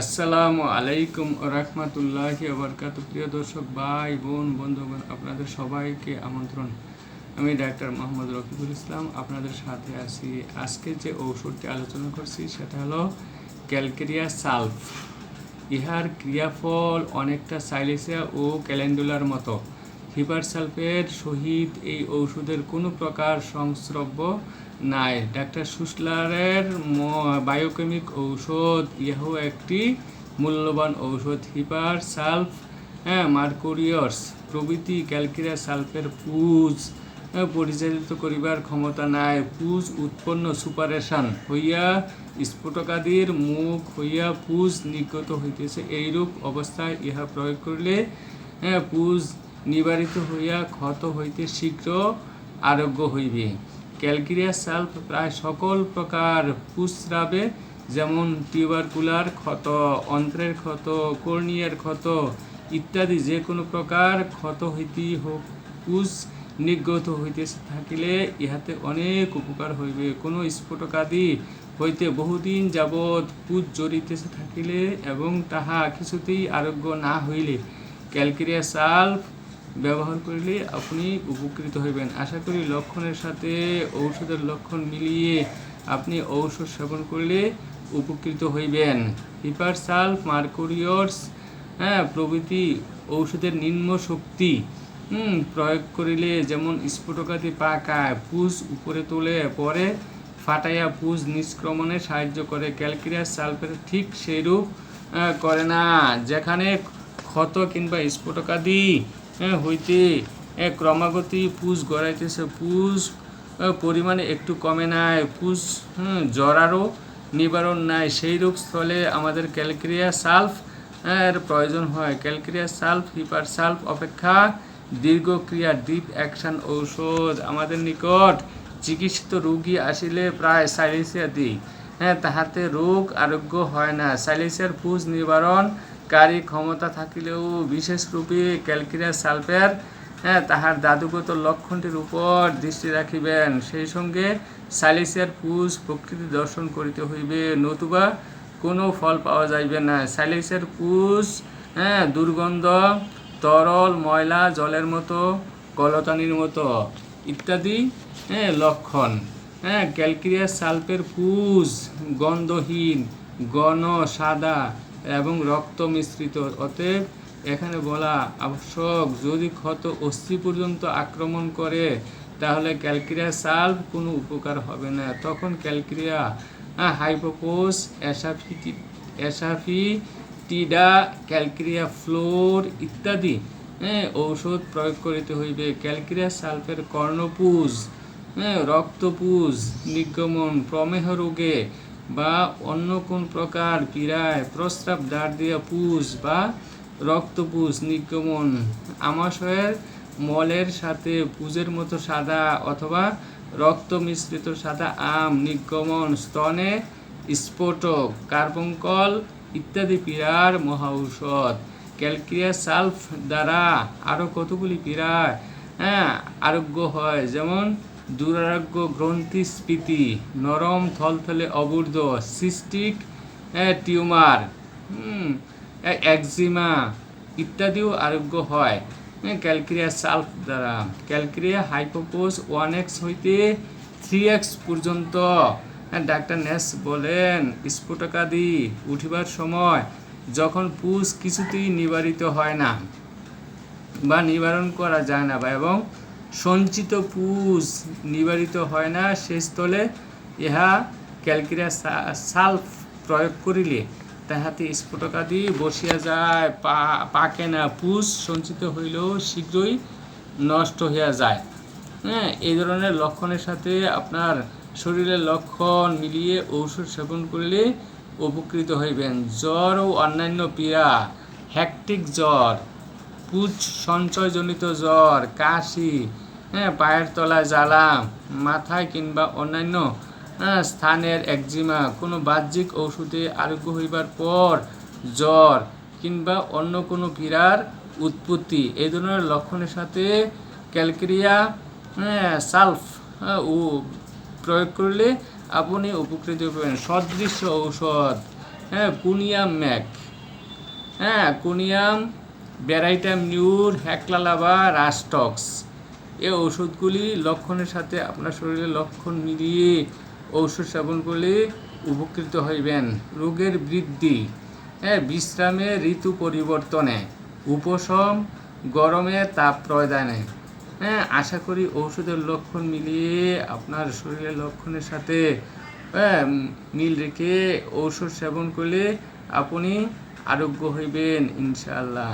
আসসালামু আলাইকুম রহমতুল্লাহি আবরকাত প্রিয় দর্শক, ভাই, বোন, বন্ধুগণ, আপনাদের সবাইকে আমন্ত্রণ। আমি ডাক্তার মোহাম্মদ রফিকুল ইসলাম, আপনাদের সাথে আছি। আজকে যে ঔষধটি আলোচনা করছি সেটা হলো ক্যালকেরিয়া সালফ। ইহার ক্রিয়াফল অনেকটা সাইলেসিয়া ও ক্যালেন্ডুলার মতো। হিপার সালফের সহিত এই ঔষধের কোনো প্রকার সংস্রব্য নাই। ডাক্তার সুসলারের বায়োকেমিক ঔষধ ইহাও একটি মূল্যবান ঔষধ। হিপার সালফ হ্যাঁ মার্কোরিয়স প্রভৃতি ক্যালকিরা সালফের পুজ হ্যাঁ, পরিচালিত করিবার ক্ষমতা নাই। পুজ উৎপন্ন সুপারেশন হইয়া স্ফুটকাদির মুখ হইয়া পুজ নির্গত হইতেছে। এইরূপ অবস্থায় ইহা প্রয়োগ করিলে হ্যাঁ, পুজ নিবারিত হইয়া ক্ষত হইতে শীঘ্র আরোগ্য হইবে। ক্যালকিরিয়া সালফ প্রায় সকল প্রকার পুস্রাবে যেমন টিউবারকুলার ক্ষত, অন্ত্রের ক্ষত, কর্নিয়ার ক্ষত ইত্যাদি যে কোনো প্রকার ক্ষত হইতে হোক পুষ নির্গত হইতে থাকিলে ইহাতে অনেক উপকার হইবে। কোনো স্ফোটকাদি হইতে বহুদিন যাবৎ পুজ জড়িতেছে থাকিলে এবং তাহা কিছুতেই আরোগ্য না হইলে ক্যালকেরিয়া সালফ ব্যবহার করিলে আপনি উপকৃত হইবেন। আশা করি লক্ষণের সাথে ঔষধের লক্ষণ মিলিয়ে আপনি ঔষধ সেবন করলে উপকৃত হইবেন। হিপার সালফ মার্কুরিয়স হ্যাঁ প্রভৃতি ঔষধের নিম্ন শক্তি প্রয়োগ করিলে যেমন স্ফুটকাতি পাকায় পুষ উপরে তোলে পরে ফাটাইয়া পুষ নিষ্ক্রমণে সাহায্য করে। ক্যালকিরিয়াস সালফের ঠিক সেইরূপ করে না। যেখানে ক্ষত কিংবা স্ফুটকাদি হইতে ক্রমাগতি পুষ গড়াইতেছে। পুষ পরিমাণে একটু কমে নাই। পুষ হুম, জ্বরারও নিবারণ নাই। সেই রোগ স্থলে আমাদের ক্যালকেরিয়া সালফ এর প্রয়োজন হয়। ক্যালকেরিয়া সালফ হিপার সালফ অপেক্ষা দীর্ঘক্রিয়া ডিপ অ্যাকশন ঔষধ। আমাদের নিকট চিকিৎসিত রোগী আসিলে প্রায় সাইলেসিয়া দিই। হ্যাঁ তাহাতে রোগ আরোগ্য হয় না। সাইলেসিয়ার পুষ নিবারণকারী ক্ষমতা থাকিলেও বিশেষ রূপে ক্যালকেরিয়া সালফের হ্যাঁ তাহার দাদুগত লক্ষণটির উপর দৃষ্টি রাখিবেন। সেই সঙ্গে সাইলেসিয়ার পুষ প্রকৃতি দর্শন করিতে হইবে, নতুবা কোনো ফল পাওয়া যাইবে না। সাইলেসিয়ার পুষ হ্যাঁ দুর্গন্ধ, তরল ময়লা, জলের মতো কলতানির মতো ইত্যাদি হ্যাঁ লক্ষণ। হ্যাঁ ক্যালকেরিয়া সালফের পুষ গন্ধহীন, ঘন, সাদা এবং রক্ত মিশ্রিত। অতএব এখানে বলা আবশ্যক, যদি ক্ষত অস্থি পর্যন্ত আক্রমণ করে, তাহলে ক্যালকেরিয়া সালভ কোনো উপকার হবে না। তখন calcarea hypophos asafoetida asafoetida calcarea fluor ইত্যাদি হ্যাঁ ঔষধ প্রয়োগ করিতে হইবে। ক্যালকেরিয়া সালফের কর্ণপুজ হ্যাঁ রক্তপুজ, নির্গমন, প্রমেহ রোগে বা অন্য কোন প্রকার পীড়ায় প্রস্রাব দাঁড় দিয়া পুষ বা রক্তপুষ নির্গমন আমাশয়ের মলের সাথে পুজের মতো সাদা অথবা রক্ত মিশ্রিত সাদা আম নির্গমন স্তনে স্ফোটক কার্বঙ্কল ইত্যাদি পীড়ার মহা ঔষধ ক্যালকিরিয়া সালফ দ্বারা আরও কতগুলি পীড়ায় হ্যাঁ আরোগ্য হয়? যেমন দুরারোগ্য গ্রন্থি স্ফীতি নরম থলথলে অবুর্দ সিস্টিক টিউমার একজিমা ইত্যাদিও আরোগ্য হয়। ক্যালকেরিয়া সালফ দ্বারা। ক্যালকেরিয়া হাইপোপোস ওয়ান এক্স হইতে থ্রি এক্স পর্যন্ত। ডাক্তার নেস বলেন, স্ফুটকাদি উঠিবার সময় যখন পুষ কিছুতেই নিবারিত হয় না বা নিবারণ করা যায় না বা এবং সঞ্চিত পুষ নিবারিত হয় না স্থলে ইহা ক্যালকেরিয়া সা- সালফ প্রয়োগ করিলে তাহাতে স্ফুটকাদি বসিয়া যায় পাকে না পুষ সঞ্চিত হইলেও শীঘ্রই নষ্ট হইয়া যায়। হ্যাঁ এই ধরনের লক্ষণের সাথে আপনার শরীরের লক্ষণ মিলিয়ে ঔষধ সেবন করলে উপকৃত হইবেন। জ্বর ও অন্যান্য পীড়া হ্যাকটিক জ্বর, পুজ সঞ্চয়জনিত জ্বর, কাশি হ্যাঁ পায়ের তলায় জ্বালা মাথায় কিংবা অন্যান্য হ্যাঁ, স্থানের একজিমা কোনো বাহ্যিক ঔষধে আরোগ্য হইবার পর জ্বর কিংবা অন্য কোনো পীড়ার উৎপত্তি এই ধরনের লক্ষণের সাথে ক্যালকেরিয়া হ্যাঁ, সালফ হ্যাঁ, ও প্রয়োগ করলে আপনি উপকৃত হবেন। সদৃশ্য ঔষধ হ্যাঁ কুনিয়াম ম্যাক হ্যাঁ কুনিয়াম ব্যারাইটাম নিউর হ্যাকলালাবা রাস্টক্স। এই ওষুধগুলি লক্ষণের সাথে আপনার শরীরের লক্ষণ মিলিয়ে ঔষধ সেবন করলে উপকৃত হইবেন। রোগের বৃদ্ধি। হ্যাঁ বিশ্রামে ঋতু পরিবর্তনে। উপশম গরমে তাপ প্রদানে। হ্যাঁ আশা করি ঔষধের লক্ষণ মিলিয়ে আপনার শরীরের লক্ষণের সাথে মিল রেখে ঔষধ সেবন করলে আপনি আরোগ্য হইবেন, ইনশাআল্লাহ।